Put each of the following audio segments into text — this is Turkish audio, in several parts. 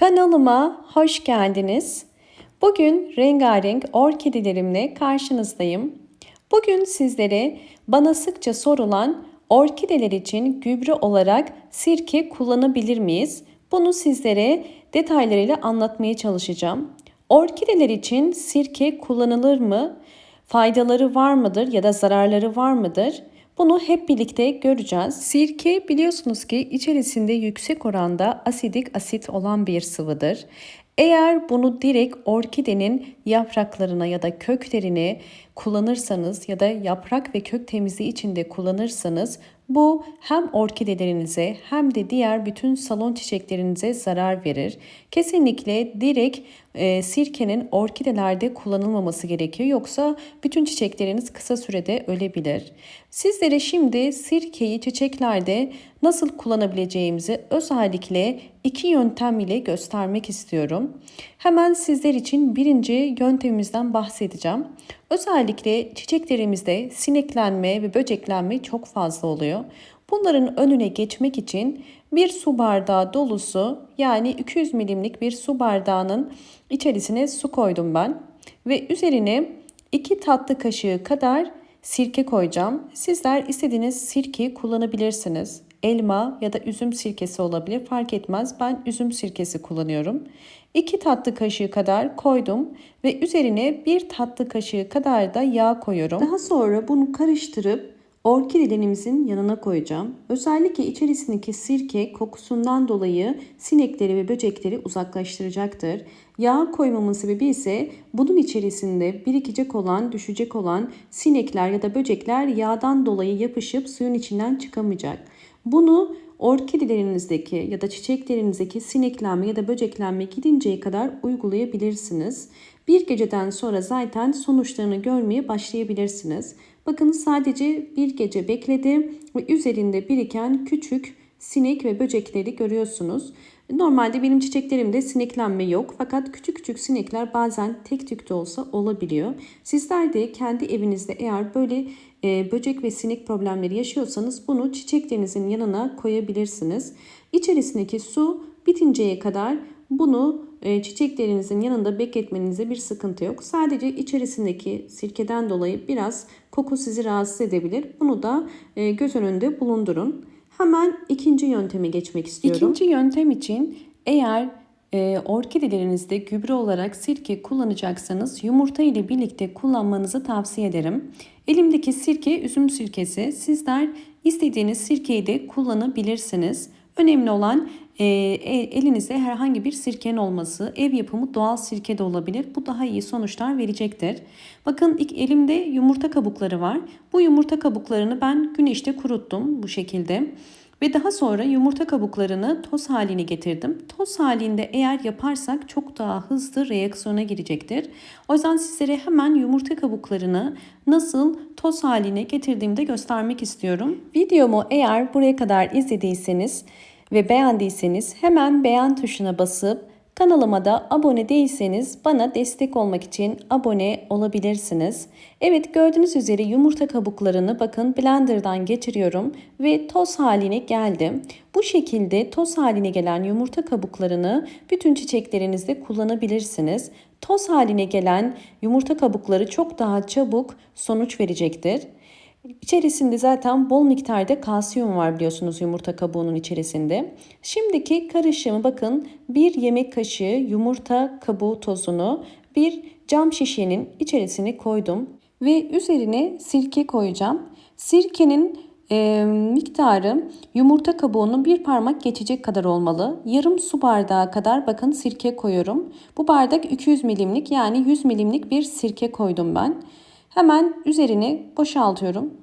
Kanalıma hoş geldiniz. Bugün rengarenk orkidelerimle karşınızdayım. Bugün sizlere bana sıkça sorulan orkideler için gübre olarak sirke kullanabilir miyiz? Bunu sizlere detaylarıyla anlatmaya çalışacağım. Orkideler için sirke kullanılır mı? Faydaları var mıdır ya da zararları var mıdır? Bunu hep birlikte göreceğiz. Sirke biliyorsunuz ki içerisinde yüksek oranda asidik asit olan bir sıvıdır. Eğer bunu direkt orkidenin yapraklarına ya da köklerine kullanırsanız ya da yaprak ve kök temizliği içinde kullanırsanız bu hem orkidelerinize hem de diğer bütün salon çiçeklerinize zarar verir. Kesinlikle direkt e, sirkenin orkidelerde kullanılmaması gerekiyor. Yoksa bütün çiçekleriniz kısa sürede ölebilir. Sizlere şimdi sirkeyi çiçeklerde nasıl kullanabileceğimizi özellikle iki yöntem ile göstermek istiyorum. Hemen sizler için birinci yöntemimizden bahsedeceğim. Özellikle çiçeklerimizde sineklenme ve böceklenme çok fazla oluyor. Bunların önüne geçmek için bir su bardağı dolusu yani 200 milimlik bir su bardağının içerisine su koydum ben. Ve üzerine 2 tatlı kaşığı kadar sirke koyacağım. Sizler istediğiniz sirkeyi kullanabilirsiniz. Elma ya da üzüm sirkesi olabilir fark etmez. Ben üzüm sirkesi kullanıyorum. 2 tatlı kaşığı kadar koydum ve üzerine 1 tatlı kaşığı kadar da yağ koyuyorum. Daha sonra bunu karıştırıp orkidelerimizin yanına koyacağım. Özellikle içerisindeki sirke kokusundan dolayı sinekleri ve böcekleri uzaklaştıracaktır. Yağ koymamın sebebi ise bunun içerisinde birikecek olan, düşecek olan sinekler ya da böcekler yağdan dolayı yapışıp suyun içinden çıkamayacak. Bunu orkidelerinizdeki ya da çiçeklerinizdeki sineklenme ya da böceklenme gidinceye kadar uygulayabilirsiniz. Bir geceden sonra zaten sonuçlarını görmeye başlayabilirsiniz. Bakın sadece bir gece bekledi ve üzerinde biriken küçük sinek ve böcekleri görüyorsunuz. Normalde benim çiçeklerimde sineklenme yok fakat küçük küçük sinekler bazen tek tük de olsa olabiliyor. Sizler de kendi evinizde eğer böyle e, böcek ve sinek problemleri yaşıyorsanız bunu çiçeklerinizin yanına koyabilirsiniz. İçerisindeki su bitinceye kadar bunu e, çiçeklerinizin yanında bekletmenize bir sıkıntı yok. Sadece içerisindeki sirkeden dolayı biraz koku sizi rahatsız edebilir. Bunu da e, göz önünde bulundurun. Hemen ikinci yönteme geçmek istiyorum. İkinci yöntem için eğer e, orkidelerinizde gübre olarak sirke kullanacaksanız yumurta ile birlikte kullanmanızı tavsiye ederim. Elimdeki sirke üzüm sirkesi. Sizler istediğiniz sirkeyi de kullanabilirsiniz. Önemli olan e, elinizde herhangi bir sirkenin olması. Ev yapımı doğal sirke de olabilir. Bu daha iyi sonuçlar verecektir. Bakın ilk elimde yumurta kabukları var. Bu yumurta kabuklarını ben güneşte kuruttum bu şekilde. Ve daha sonra yumurta kabuklarını toz haline getirdim. Toz halinde eğer yaparsak çok daha hızlı reaksiyona girecektir. O yüzden sizlere hemen yumurta kabuklarını nasıl toz haline getirdiğimde göstermek istiyorum. Videomu eğer buraya kadar izlediyseniz ve beğendiyseniz hemen beğen tuşuna basıp Kanalıma da abone değilseniz bana destek olmak için abone olabilirsiniz. Evet gördüğünüz üzere yumurta kabuklarını bakın blenderdan geçiriyorum ve toz haline geldi. Bu şekilde toz haline gelen yumurta kabuklarını bütün çiçeklerinizde kullanabilirsiniz. Toz haline gelen yumurta kabukları çok daha çabuk sonuç verecektir. İçerisinde zaten bol miktarda kalsiyum var biliyorsunuz yumurta kabuğunun içerisinde. Şimdiki karışımı bakın bir yemek kaşığı yumurta kabuğu tozunu bir cam şişenin içerisine koydum. Ve üzerine sirke koyacağım. Sirkenin e, miktarı yumurta kabuğunun bir parmak geçecek kadar olmalı. Yarım su bardağı kadar bakın sirke koyuyorum. Bu bardak 200 milimlik yani 100 milimlik bir sirke koydum ben. Hemen üzerine boşaltıyorum.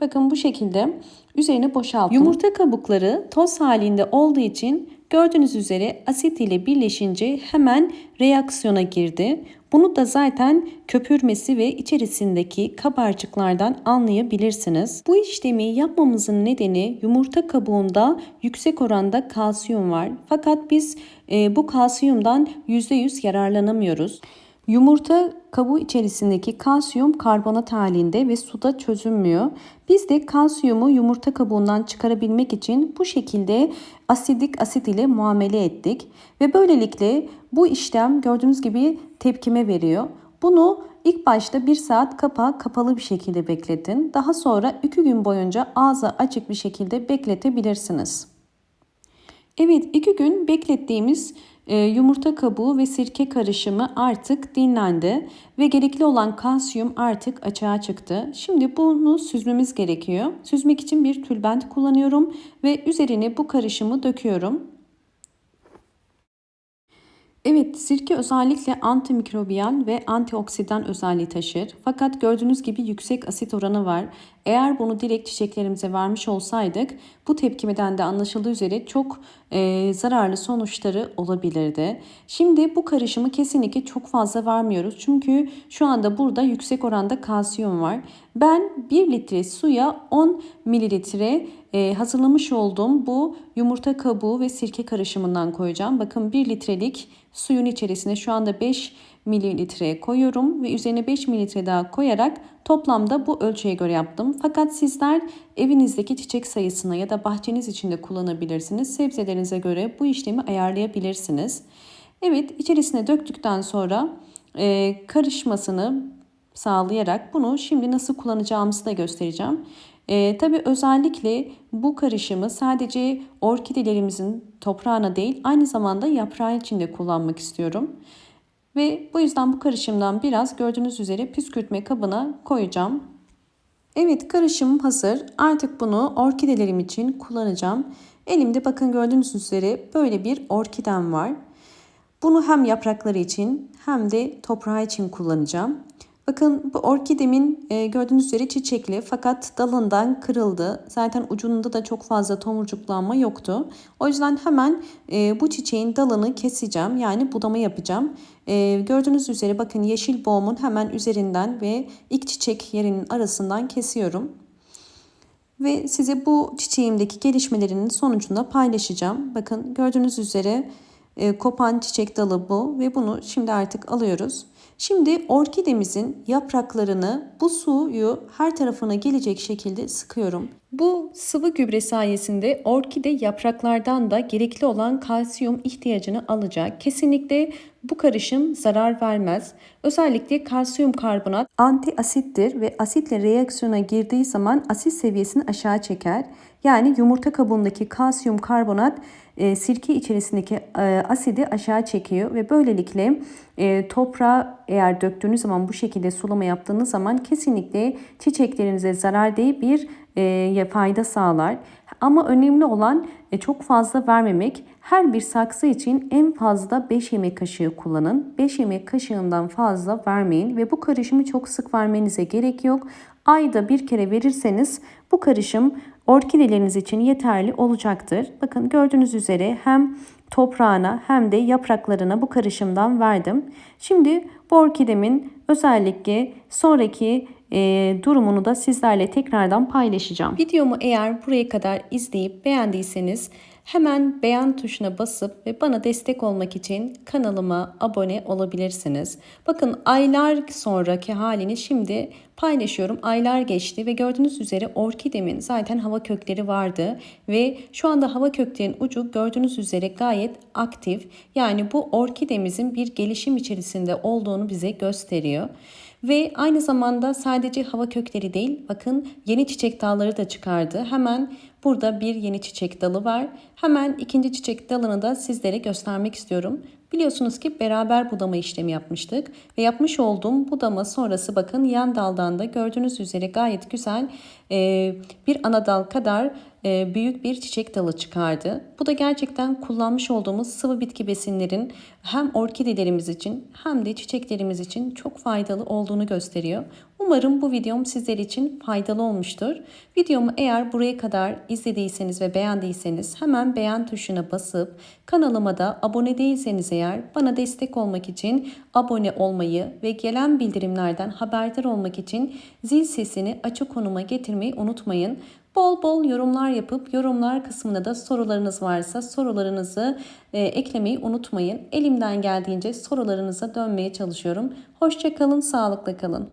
Bakın bu şekilde üzerine boşalttım. Yumurta kabukları toz halinde olduğu için gördüğünüz üzere asit ile birleşince hemen reaksiyona girdi. Bunu da zaten köpürmesi ve içerisindeki kabarcıklardan anlayabilirsiniz. Bu işlemi yapmamızın nedeni yumurta kabuğunda yüksek oranda kalsiyum var. Fakat biz e, bu kalsiyumdan %100 yararlanamıyoruz. Yumurta kabuğu içerisindeki kalsiyum karbonat halinde ve suda çözünmüyor. Biz de kalsiyumu yumurta kabuğundan çıkarabilmek için bu şekilde asidik asit ile muamele ettik. Ve böylelikle bu işlem gördüğünüz gibi tepkime veriyor. Bunu ilk başta bir saat kapağı kapalı bir şekilde bekletin. Daha sonra 2 gün boyunca ağzı açık bir şekilde bekletebilirsiniz. Evet iki gün beklettiğimiz e, yumurta kabuğu ve sirke karışımı artık dinlendi ve gerekli olan kalsiyum artık açığa çıktı. Şimdi bunu süzmemiz gerekiyor. Süzmek için bir tülbent kullanıyorum ve üzerine bu karışımı döküyorum. Evet, sirke özellikle antimikrobiyal ve antioksidan özelliği taşır. Fakat gördüğünüz gibi yüksek asit oranı var. Eğer bunu direkt çiçeklerimize vermiş olsaydık bu tepkimeden de anlaşıldığı üzere çok e, zararlı sonuçları olabilirdi. Şimdi bu karışımı kesinlikle çok fazla vermiyoruz. Çünkü şu anda burada yüksek oranda kalsiyum var. Ben 1 litre suya 10 mililitre e, hazırlamış olduğum bu yumurta kabuğu ve sirke karışımından koyacağım. Bakın 1 litrelik suyun içerisine şu anda 5 mililitre koyuyorum ve üzerine 5 mililitre daha koyarak toplamda bu ölçüye göre yaptım. Fakat sizler evinizdeki çiçek sayısına ya da bahçeniz içinde kullanabilirsiniz. Sebzelerinize göre bu işlemi ayarlayabilirsiniz. Evet içerisine döktükten sonra e, karışmasını sağlayarak bunu şimdi nasıl kullanacağımızı da göstereceğim. E, Tabi özellikle bu karışımı sadece orkidelerimizin toprağına değil aynı zamanda yaprağı içinde kullanmak istiyorum. Ve bu yüzden bu karışımdan biraz gördüğünüz üzere püskürtme kabına koyacağım. Evet karışımım hazır. Artık bunu orkidelerim için kullanacağım. Elimde bakın gördüğünüz üzere böyle bir orkidem var. Bunu hem yaprakları için hem de toprağı için kullanacağım. Bakın bu orkidemin e, gördüğünüz üzere çiçekli fakat dalından kırıldı. Zaten ucunda da çok fazla tomurcuklanma yoktu. O yüzden hemen e, bu çiçeğin dalını keseceğim. Yani budama yapacağım. E, gördüğünüz üzere bakın yeşil boğumun hemen üzerinden ve ilk çiçek yerinin arasından kesiyorum. Ve size bu çiçeğimdeki gelişmelerinin sonucunda paylaşacağım. Bakın gördüğünüz üzere e, kopan çiçek dalı bu ve bunu şimdi artık alıyoruz. Şimdi orkidemizin yapraklarını bu suyu her tarafına gelecek şekilde sıkıyorum. Bu sıvı gübre sayesinde orkide yapraklardan da gerekli olan kalsiyum ihtiyacını alacak. Kesinlikle bu karışım zarar vermez. Özellikle kalsiyum karbonat anti asittir ve asitle reaksiyona girdiği zaman asit seviyesini aşağı çeker. Yani yumurta kabuğundaki kalsiyum karbonat e, sirke içerisindeki e, asidi aşağı çekiyor ve böylelikle e, toprağa eğer döktüğünüz zaman bu şekilde sulama yaptığınız zaman kesinlikle çiçeklerinize zarar değil bir e, fayda sağlar. Ama önemli olan e, çok fazla vermemek. Her bir saksı için en fazla 5 yemek kaşığı kullanın. 5 yemek kaşığından fazla vermeyin ve bu karışımı çok sık vermenize gerek yok. Ayda bir kere verirseniz bu karışım orkideleriniz için yeterli olacaktır. Bakın gördüğünüz üzere hem toprağına hem de yapraklarına bu karışımdan verdim. Şimdi bu orkidemin özellikle sonraki e, durumunu da sizlerle tekrardan paylaşacağım. Videomu eğer buraya kadar izleyip beğendiyseniz hemen beğen tuşuna basıp ve bana destek olmak için kanalıma abone olabilirsiniz. Bakın aylar sonraki halini şimdi paylaşıyorum. Aylar geçti ve gördüğünüz üzere orkidemin zaten hava kökleri vardı ve şu anda hava köklerinin ucu gördüğünüz üzere gayet aktif. Yani bu orkidemizin bir gelişim içerisinde olduğunu bize gösteriyor. Ve aynı zamanda sadece hava kökleri değil bakın yeni çiçek dalları da çıkardı. Hemen burada bir yeni çiçek dalı var. Hemen ikinci çiçek dalını da sizlere göstermek istiyorum. Biliyorsunuz ki beraber budama işlemi yapmıştık ve yapmış olduğum budama sonrası bakın yan daldan da gördüğünüz üzere gayet güzel bir ana dal kadar büyük bir çiçek dalı çıkardı. Bu da gerçekten kullanmış olduğumuz sıvı bitki besinlerin hem orkidelerimiz için hem de çiçeklerimiz için çok faydalı olduğunu gösteriyor. Umarım bu videom sizler için faydalı olmuştur. Videomu eğer buraya kadar izlediyseniz ve beğendiyseniz hemen beğen tuşuna basıp kanalıma da abone değilseniz eğer bana destek olmak için abone olmayı ve gelen bildirimlerden haberdar olmak için zil sesini açık konuma getirmeyi unutmayın. Bol bol yorumlar yapıp yorumlar kısmına da sorularınız varsa sorularınızı e, eklemeyi unutmayın. Elimden geldiğince sorularınıza dönmeye çalışıyorum. Hoşçakalın, sağlıkla kalın.